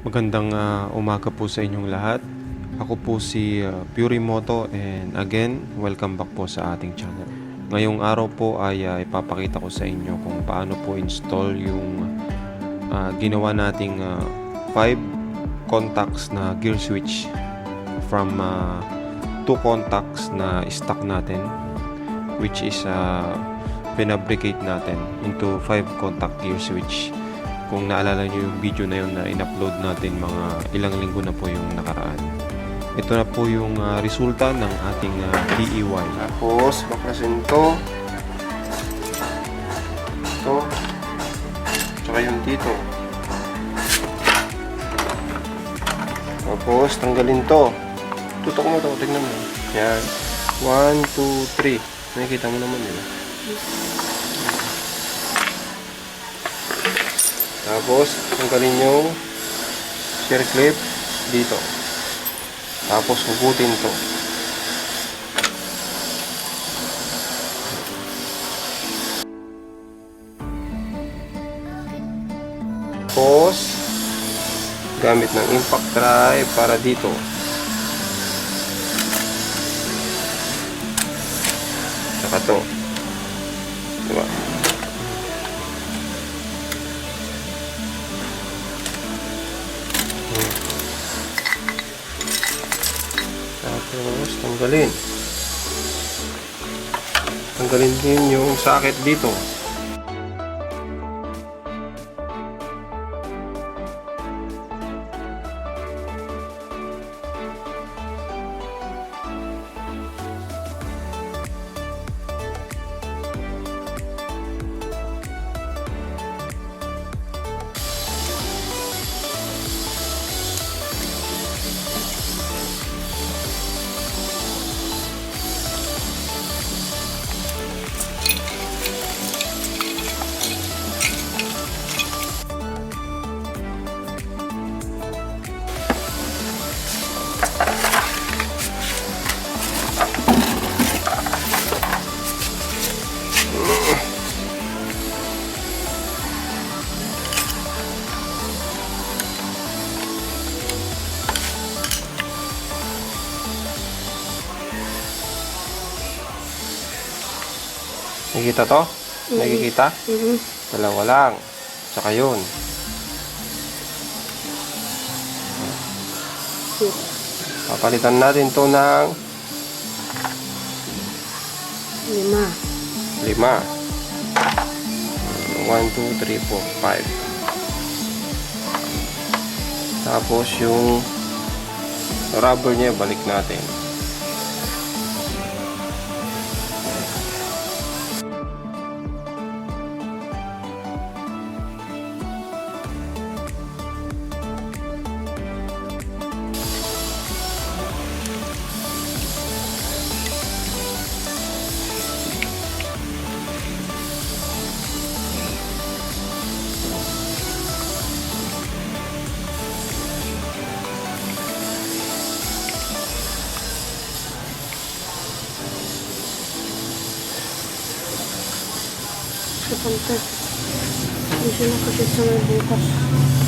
Magandang ah, umaga po sa inyong lahat. Ako po si ah, Purimoto and again, welcome back po sa ating channel. Ngayong araw po ay ah, ipapakita ko sa inyo kung paano po install yung ah, ginawa nating 5 contacts na gear switch from 2 contacts na stock natin which is uh, pinabricate natin into 5 contact gear switch kung naalala nyo yung video na yun na in-upload natin mga ilang linggo na po yung nakaraan. Ito na po yung ah, resulta ng ating ah, DIY. Tapos, baklasin to. Ito. Tsaka yung dito. Tapos, tanggalin to. Tutok mo to. Tingnan mo. Yan. 1, 2, 3. Nakikita mo naman yun. Tapos, tanggalin yung share clip dito. Tapos, hugutin to. Tapos, gamit ng impact drive para dito. Saka to. Hmm. Tapos, tanggalin. Tanggalin din yung socket dito. Nakikita to? Nakikita? Mhm. Dalawa lang. Tsaka yun. Papalitan natin to ng Lima. lima. 1, 2, 3, 4, 5. Tapos yung rubber niya, balik natin. Kanta. Hindi siya nakasya sa may bukas.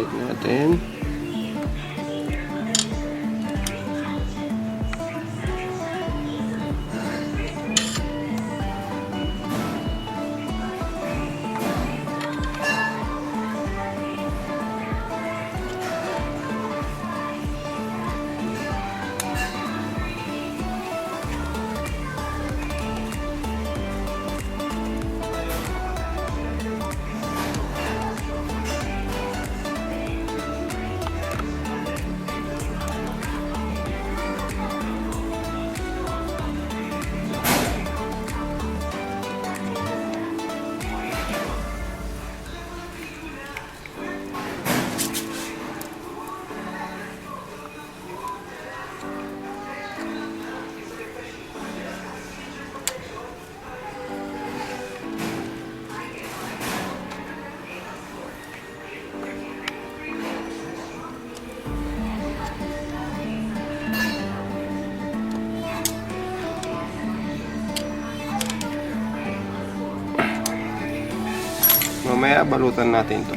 Ulit natin. Mamaya balutan natin to.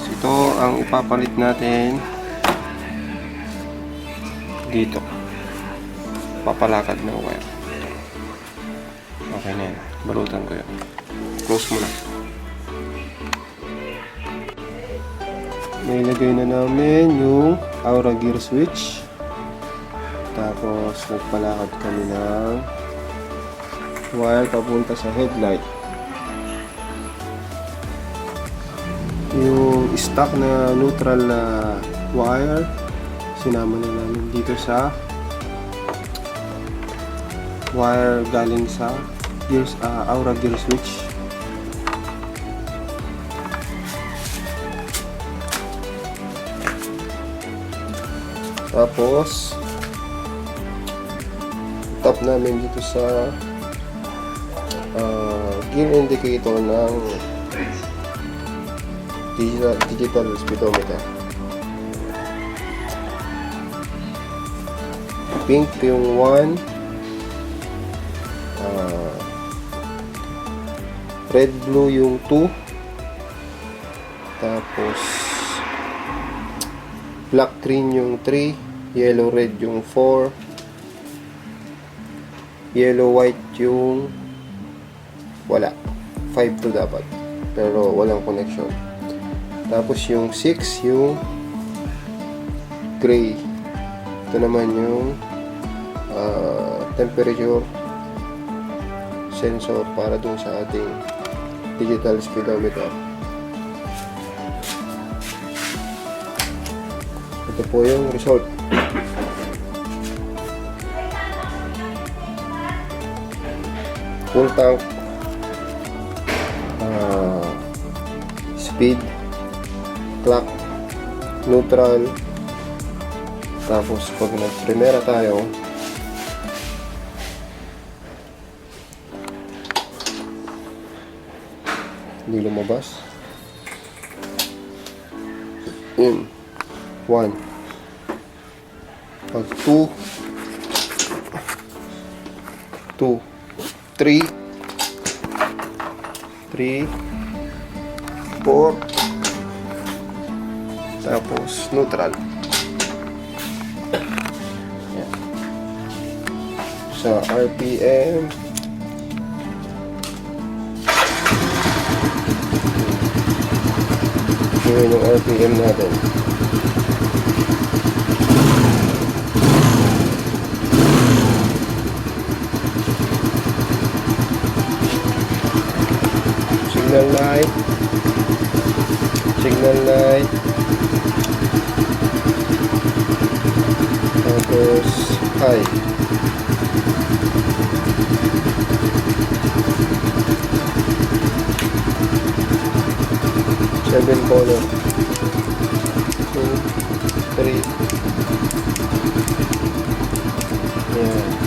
So, ito ang ipapalit natin dito. Papalakad ng wire. Okay na yan. Balutan ko yan. Close mo na. Nailagay na namin yung Aura Gear Switch. Tapos nagpalakad kami ng wire papunta sa headlight. Yung stock na neutral na wire. Sinama na namin dito sa wire galing sa gears, ah, Aura gear switch. Tapos top namin dito sa ah, gear indicator ng digital, digital speedometer. Pink yung 1. ah red blue yung 2. Tapos black green yung 3. Yellow red yung 4. Yellow white yung wala. 5 to dapat. Pero walang connection. Tapos yung 6, yung gray. Ito naman yung ah, temperature sensor para dun sa ating digital speedometer. Ito po yung result. Full tank ah, speed clock, neutral, tapos pag nag-primera tayo, hindi lumabas. Yun. 1. Pag 2, 2, 3, 3, 4, tapos neutral. Yan. Sa RPM. Yun yung RPM natin. Signal light. Signal light. High. Seven color. Two, three. Yan.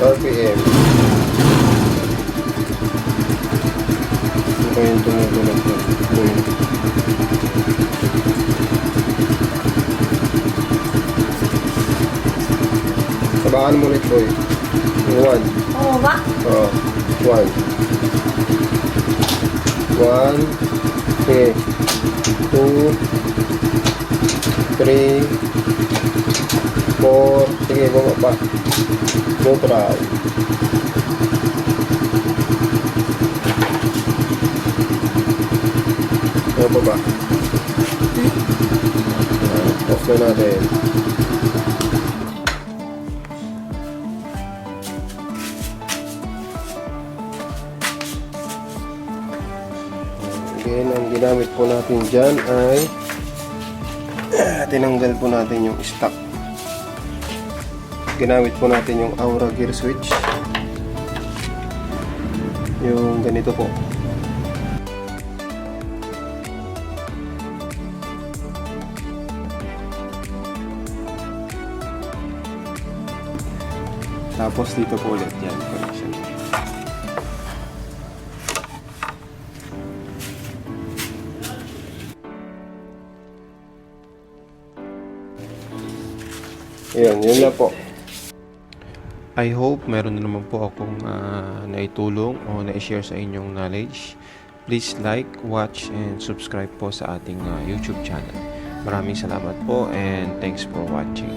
RPM. Ito yung tumutunog ko. Ito yun. Sabakan mo ulit boy. Yung one. Oo ba? Oo. One. One. Okay. Two. Three. Four. Sige, bumaba. Neutral. Bumaba. Ah, Off na natin. Ginamit po natin dyan ay tinanggal po natin yung stock. Ginamit po natin yung Aura Gear Switch. Yung ganito po. Tapos dito po ulit yan, Yun, yun na po. I hope meron na naman po akong ah, naitulong o na-share sa inyong knowledge. Please like, watch, and subscribe po sa ating ah, YouTube channel. Maraming salamat po and thanks for watching.